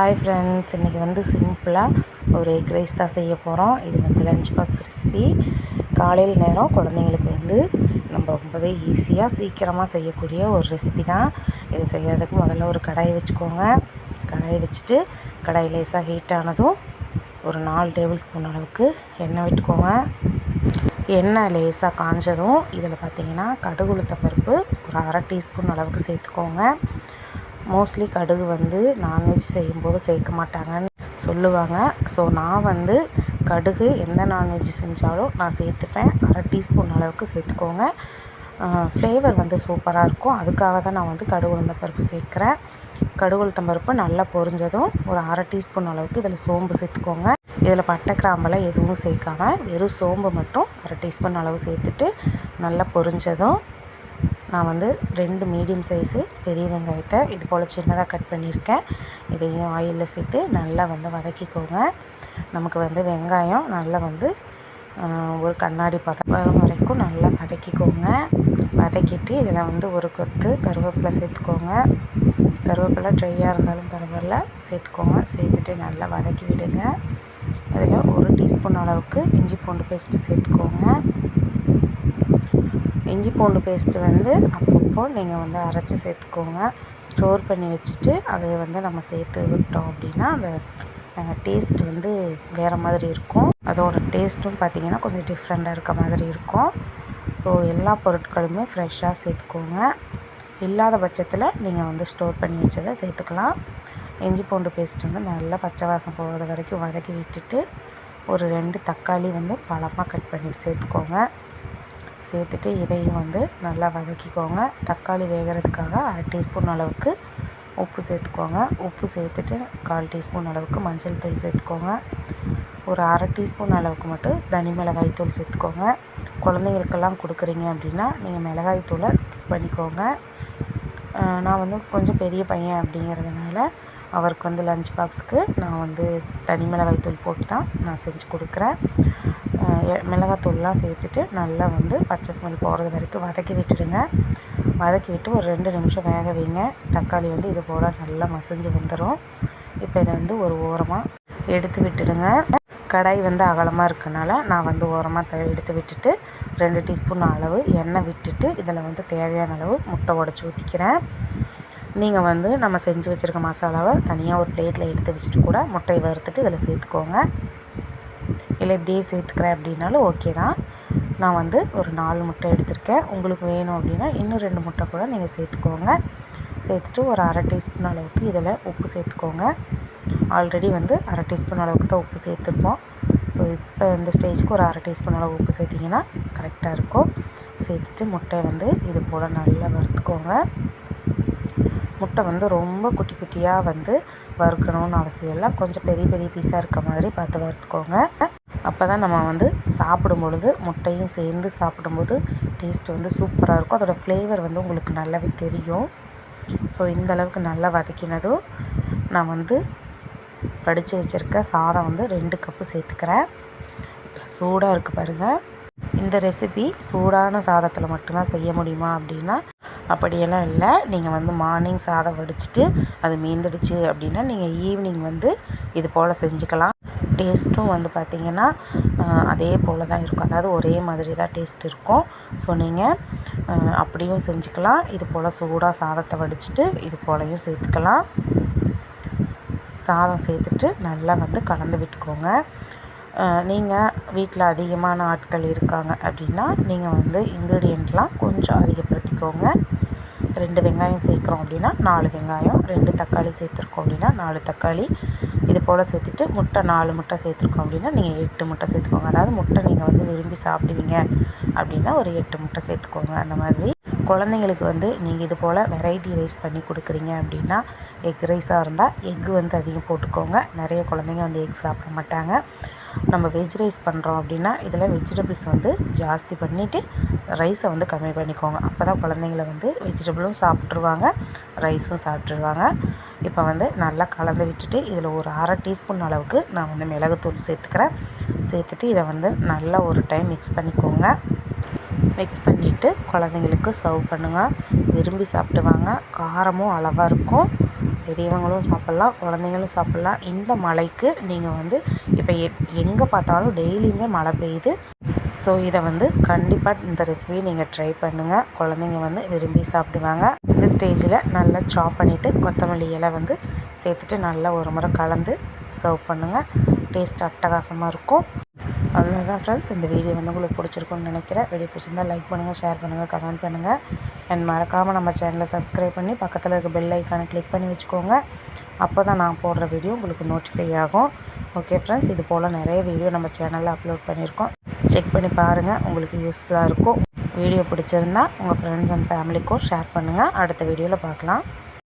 Hi friends இன்றைக்கி வந்து சிம்பிளாக ஒரு எக் ரைஸ் தான் செய்ய போகிறோம் இது வந்து லஞ்ச் பாக்ஸ் ரெசிபி காலையில் நேரம் குழந்தைங்களுக்கு வந்து நம்ம ரொம்பவே ஈஸியாக சீக்கிரமாக செய்யக்கூடிய ஒரு ரெசிபி தான். இது செய்கிறதுக்கு முதல்ல ஒரு கடாயை வச்சுக்கோங்க. கடாயை வச்சுட்டு கடாய் லேசாக ஹீட் ஆனதும் ஒரு நாலு டேபிள் ஸ்பூன் அளவுக்கு எண்ணெய் விட்டுக்கோங்க. எண்ணெய் லேசாக காஞ்சதும் இதில் பார்த்தீங்கன்னா கடுகுளுத்த பருப்பு ஒரு அரை டீஸ்பூன் அளவுக்கு சேர்த்துக்கோங்க. மோஸ்ட்லி கடுகு வந்து நான்வெஜ் செய்யும்போது சேர்க்க மாட்டாங்கன்னு சொல்லுவாங்க. ஸோ நான் வந்து கடுகு எந்த நான்வெஜ் செஞ்சாலும் நான் சேர்த்துப்பேன். அரை டீஸ்பூன் அளவுக்கு சேர்த்துக்கோங்க. ஃப்ளேவர் வந்து சூப்பராக இருக்கும். அதுக்காக தான் நான் வந்து கடுகு உளுந்த பருப்பு சேர்க்குறேன். கடுகு உளுத்தம் பருப்பு நல்லா பொரிஞ்சதும் ஒரு அரை டீஸ்பூன் அளவுக்கு இதில் சோம்பு சேர்த்துக்கோங்க. இதில் பட்டை கிராம்பெல்லாம் எதுவும் சேர்க்காம வெறும் சோம்பு மட்டும் அரை டீஸ்பூன் அளவு சேர்த்துட்டு நல்லா பொரிஞ்சதும் நான் வந்து ரெண்டு மீடியம் சைஸு பெரிய வெங்காயத்தை இது போல் சின்னதாக கட் பண்ணியிருக்கேன். இதையும் ஆயிலில் சேர்த்து நல்லா வந்து வதக்கிக்கோங்க. நமக்கு வந்து வெங்காயம் நல்லா வந்து ஒரு கண்ணாடி பதம் வரும் வரைக்கும் நல்லா வதக்கிக்கோங்க. வதக்கிட்டு இதில் வந்து ஒரு கொத்து கருவேப்பிலை சேர்த்துக்கோங்க. கருவேப்பிலை ட்ரையாக இருந்தாலும் பரவாயில்ல சேர்த்துக்கோங்க. சேர்த்துட்டு நல்லா வதக்கி விடுங்க. அதில் ஒரு டீஸ்பூன் அளவுக்கு இஞ்சி பூண்டு பேஸ்ட்டு சேர்த்துக்கோங்க. இஞ்சி பூண்டு பேஸ்ட்டு வந்து அப்பப்போ நீங்கள் வந்து அரைச்சி சேர்த்துக்கோங்க. ஸ்டோர் பண்ணி வச்சுட்டு அதை வந்து நம்ம சேர்த்து விட்டோம் அப்படின்னா அந்த டேஸ்ட் வந்து வேறு மாதிரி இருக்கும். அதோட டேஸ்ட்டும் பார்த்திங்கன்னா கொஞ்சம் டிஃப்ரெண்ட்டாக இருக்க மாதிரி இருக்கும். ஸோ எல்லா பொருட்களுமே ஃப்ரெஷ்ஷாக சேர்த்துக்கோங்க. இல்லாத பட்சத்தில் நீங்கள் வந்து ஸ்டோர் பண்ணி வச்சதை சேர்த்துக்கலாம். இஞ்சி பூண்டு பேஸ்ட் வந்து நல்லா பச்சை வாசம் போகிற வரைக்கும் வதக்கி விட்டுட்டு ஒரு ரெண்டு தக்காளி வந்து பழமாக கட் பண்ணிட்டு சேர்த்துக்கோங்க. சேர்த்துட்டு இதையும் வந்து நல்லா வதக்கிக்கோங்க. தக்காளி வேகிறதுக்காக அரை டீஸ்பூன் அளவுக்கு உப்பு சேர்த்துக்கோங்க. உப்பு சேர்த்துட்டு கால் டீஸ்பூன் அளவுக்கு மஞ்சள் தூள் சேர்த்துக்கோங்க. ஒரு அரை டீஸ்பூன் அளவுக்கு மட்டும் தனி மிளகாய் தூள் சேர்த்துக்கோங்க. குழந்தைங்களுக்கெல்லாம் கொடுக்குறீங்க அப்படின்னா நீங்கள் மிளகாய் தூளை ஸ்கிப் பண்ணிக்கோங்க. நான் வந்து கொஞ்சம் பெரிய பையன் அப்படிங்கிறதுனால அவருக்கு வந்து லஞ்ச் பாக்ஸுக்கு நான் வந்து தனி மிளகாய் தூள் போட்டு தான் நான் செஞ்சு கொடுக்குறேன். மிளகாத்தூள்லாம் சேர்த்துட்டு நல்லா வந்து பச்சை ஸ்மெல் போகிறது வரைக்கும் வதக்கி விட்டுடுங்க. வதக்கி விட்டு ஒரு ரெண்டு நிமிஷம் வேக வைங்க. தக்காளி வந்து இது போல் நல்லா மசிஞ்சு வந்துடும் இப்போ இதை வந்து ஒரு ஓரமாக எடுத்து விட்டுடுங்க. கடாய் வந்து அகலமாக இருக்கனால நான் வந்து ஓரமாக த எடுத்து விட்டுட்டு ரெண்டு டீஸ்பூன் அளவு எண்ணெய் விட்டுட்டு இதில் வந்து தேவையான அளவு முட்டை உடச்சி ஊற்றிக்கிறேன் நீங்கள் வந்து நம்ம செஞ்சு வச்சுருக்க மசாலாவை தனியாக ஒரு பிளேட்டில் எடுத்து வச்சுட்டு கூட முட்டையை வறுத்துட்டு இதில் சேர்த்துக்கோங்க. இல்லை இப்படியே சேர்த்துக்கிறேன் அப்படின்னாலும் ஓகே தான். நான் வந்து ஒரு நாலு முட்டை எடுத்திருக்கேன். உங்களுக்கு வேணும் அப்படின்னா இன்னும் ரெண்டு முட்டை கூட நீங்கள் சேர்த்துக்கோங்க. சேர்த்துட்டு ஒரு அரை டீஸ்பூன் அளவுக்கு இதில் உப்பு சேர்த்துக்கோங்க. ஆல்ரெடி வந்து அரை டீஸ்பூன் அளவுக்கு தான் உப்பு சேர்த்துருப்போம். ஸோ இப்போ இந்த ஸ்டேஜுக்கு ஒரு அரை டீஸ்பூன் அளவு உப்பு சேர்த்திங்கன்னா கரெக்டாக இருக்கும். சேர்த்துட்டு முட்டையை வந்து இது போல் நல்லா வறுத்துக்கோங்க. முட்டை வந்து ரொம்ப குட்டி குட்டியாக வந்து வறுக்கணும்னு அவசியம் இல்லை. கொஞ்சம் பெரிய பெரிய பீஸாக இருக்க மாதிரி பார்த்து வறுத்துக்கோங்க. அப்போ தான் நம்ம வந்து சாப்பிடும் பொழுது முட்டையும் சேர்ந்து சாப்பிடும்போது டேஸ்ட் வந்து சூப்பராக இருக்கும். அதோடய ஃப்ளேவர் வந்து உங்களுக்கு நல்லாவே தெரியும். ஸோ இந்த அளவுக்கு நல்லா வதக்கினதும் நான் வந்து படித்து வச்சுருக்க சாதம் வந்து ரெண்டு கப்பு சேர்த்துக்கிறேன். சூடாக இருக்குது பாருங்கள் இந்த ரெசிபி சூடான சாதத்தில் மட்டும்தான் செய்ய முடியுமா அப்படின்னா அப்படியெல்லாம் இல்லை. நீங்கள் வந்து மார்னிங் சாதம் வடிச்சிட்டு அது மீந்துடுச்சு அப்படின்னா நீங்கள் ஈவினிங் வந்து இது போல் செஞ்சுக்கலாம். டேஸ்ட்டும் வந்து பார்த்திங்கன்னா அதே போல் தான் இருக்கும். அதாவது ஒரே மாதிரி தான் டேஸ்ட் இருக்கும். ஸோ நீங்கள் அப்படியும் செஞ்சுக்கலாம். இது போல் சூடாக சாதத்தை வடிச்சிட்டு இது போலையும் சேர்த்துக்கலாம். சாதம் சேர்த்துட்டு நல்லா வந்து கலந்து விட்டுக்கோங்க. நீங்கள் வீட்டில் அதிகமான ஆட்கள் இருக்காங்க அப்படின்னா நீங்கள் வந்து இன்க்ரீடியண்ட்லாம் கொஞ்சம் அதிகப்படுத்திக்கோங்க. ரெண்டு வெங்காயம் சேர்க்குறோம் அப்படின்னா நாலு வெங்காயம் ரெண்டு தக்காளி சேர்த்துருக்கோம் அப்படின்னா நாலு தக்காளி. இது போல் சேர்த்துட்டு முட்டை நாலு முட்டை சேர்த்துருக்கோம் அப்படின்னா நீங்கள் எட்டு முட்டை சேர்த்துக்கோங்க. அதாவது முட்டை நீங்கள் வந்து விரும்பி சாப்பிடுவீங்க அப்படின்னா ஒரு எட்டு முட்டை சேர்த்துக்கோங்க. அந்த மாதிரி குழந்தைங்களுக்கு வந்து நீங்கள் இது போல் வெரைட்டி ரைஸ் பண்ணி கொடுக்குறீங்க அப்படின்னா எக் ரைஸாக இருந்தால் எக் வந்து அதிகம் போட்டுக்கோங்க. நிறைய குழந்தைங்க வந்து எக் சாப்பிட மாட்டாங்க. நம்ம வெஜ் ரைஸ் பண்ணுறோம் அப்படின்னா இதில் வெஜிடபிள்ஸ் வந்து ஜாஸ்தி பண்ணிவிட்டு ரைஸை வந்து கம்மி பண்ணிக்கோங்க. அப்போ தான் குழந்தைங்கள வந்து வெஜிடபிளும் சாப்பிட்ருவாங்க ரைஸும் சாப்பிட்ருவாங்க இப்போ வந்து நல்லா கலந்து விட்டுட்டு இதில் ஒரு அரை டீஸ்பூன் அளவுக்கு நான் வந்து மிளகுத்தூள் சேர்த்துக்கிறேன். சேர்த்துட்டு இதை வந்து நல்லா ஒரு டைம் மிக்ஸ் பண்ணிக்கோங்க. மிக்ஸ் பண்ணிவிட்டு குழந்தைங்களுக்கு சர்வ் பண்ணுங்கள் விரும்பி சாப்பிடுவாங்க. காரமும் அளவாக இருக்கும். பெரியவங்களும் சாப்பிட்லாம் குழந்தைங்களும் சாப்பிட்லாம். இந்த மழைக்கு நீங்கள் வந்து இப்போ எ எங்கே பார்த்தாலும் டெய்லியுமே மழை பெய்யுது. ஸோ இதை வந்து கண்டிப்பாக இந்த ரெசிபியை நீங்கள் ட்ரை பண்ணுங்கள் குழந்தைங்க வந்து விரும்பி சாப்பிடுவாங்க. இந்த ஸ்டேஜில் நல்லா சாப் பண்ணிவிட்டு கொத்தமல்லி இலை வந்து சேர்த்துட்டு நல்லா ஒரு முறை கலந்து சர்வ் பண்ணுங்கள் டேஸ்ட் அட்டகாசமாக இருக்கும். அவ்வளோதான் ஃப்ரெண்ட்ஸ் இந்த வீடியோ வந்து உங்களுக்கு பிடிச்சிருக்குன்னு நினைக்கிறேன். வீடியோ பிடிச்சிருந்தா லைக் பண்ணுங்கள் ஷேர் பண்ணுங்கள் கமெண்ட் பண்ணுங்கள் அண்ட் மறக்காமல் நம்ம சேனலை சப்ஸ்கிரைப் பண்ணி பக்கத்தில் இருக்க பெல் ஐக்கானை கிளிக் பண்ணி வச்சுக்கோங்க. அப்போ தான் நான் போடுற வீடியோ உங்களுக்கு நோட்டிஃபை ஆகும். ஓகே ஃப்ரெண்ட்ஸ் இது போல் நிறைய வீடியோ நம்ம சேனலில் அப்லோட் பண்ணியிருக்கோம். செக் பண்ணி பாருங்கள் உங்களுக்கு யூஸ்ஃபுல்லாக இருக்கும். வீடியோ பிடிச்சிருந்தா உங்கள் ஃப்ரெண்ட்ஸ் அண்ட் ஃபேமிலிக்கும் ஷேர் பண்ணுங்கள் அடுத்த வீடியோவில் பார்க்கலாம்.